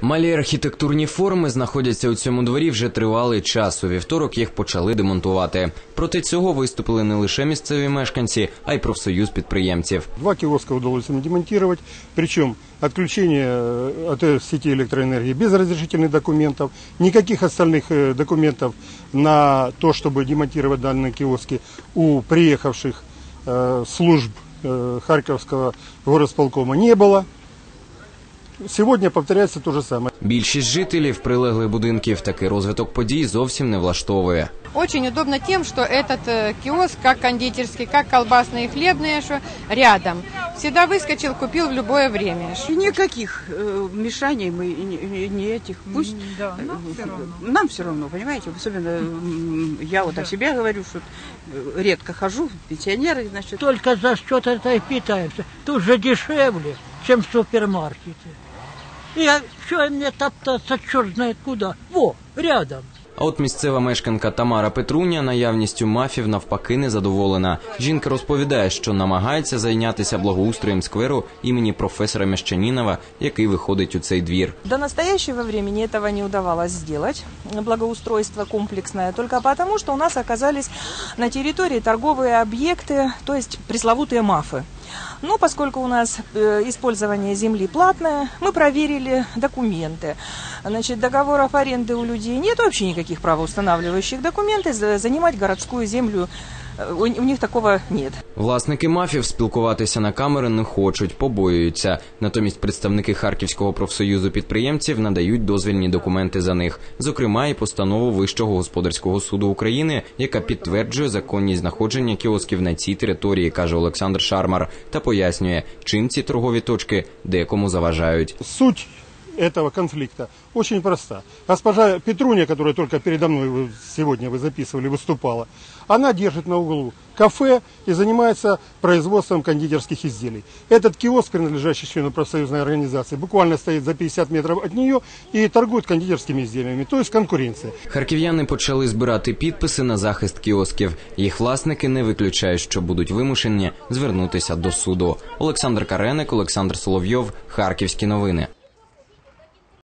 Малі архітектурні форми знаходяться у цьому дворі вже тривалий час. У вівторок їх почали демонтувати. Проти цього виступили не лише місцеві мешканці, а й профсоюз підприємців. Два киоска удалось им демонтировать, причем отключение э, от э, сети электроэнергии без разрешительных документов, никаких остальных э, документов на то, чтобы демонтировать данные киоски у приехавших э, служб э, Харьковского горосполкома не было. Сегодня повторяется то же самое. Більшість жителів прилеглих будинків такий розвиток подій зовсім не влаштовує. Очень удобно тем, что этот э, киоск, как кондитерский, как колбасные и хлебные, что рядом. Всегда выскочил, купил в любое время. И Никаких э, мешаний мы и не, и не этих. Пусть Да, нам все равно. нам все равно, понимаете, особенно м, я вот о себе говорю, что э, редко хожу, пенсионеры, значит, Только за счет этой питаемся. Тут же дешевле, чем в супермаркете. И а что мне топтаться, черт знает куда? Во, рядом. А от місцева мешканка Тамара Петруня наявністю мафів навпаки не задоволена. Жінка розповідає, що намагається зайнятися благоустроєм скверу імені професора Мещанінова, який виходить у цей двір. До настоящего времени этого не удавалось сделать, благоустройство комплексное, только потому, что у нас оказались на территории торговые объекты, то есть пресловутые мафы. Но поскольку у нас э, использование земли платное, мы проверили документы. Значит, договоров аренды у людей нет, вообще никаких правоустанавливающих документов, за- занимать городскую землю у, у них такого нет. Власники мафів спілкуватися на камери не хочуть, побоюються. Натомість представники Харківського профсоюзу підприємців надають дозвільні документи за них, зокрема і постанову Вищого господарського суду України, яка підтверджує законність знаходження кіосків на цій території, каже Олександр Шармар, та пояснює, чим ці торгові точки декому заважають. Суть этого конфликта очень проста. Госпожа Петруня, которая только передо мной вы- сегодня вы записывали, выступала, она держит на углу кафе и занимается производством кондитерских изделий. Этот киоск, принадлежащий члену профсоюзной организации, буквально стоит за 50 метров от нее и торгует кондитерскими изделиями, то есть конкуренция. Харків'яни почали збирати підписи на захист кіосків. Їх власники не виключають, що будуть вимушені звернутися до суду. Олександр Кареник, Олександр Соловйов, Харківські новини.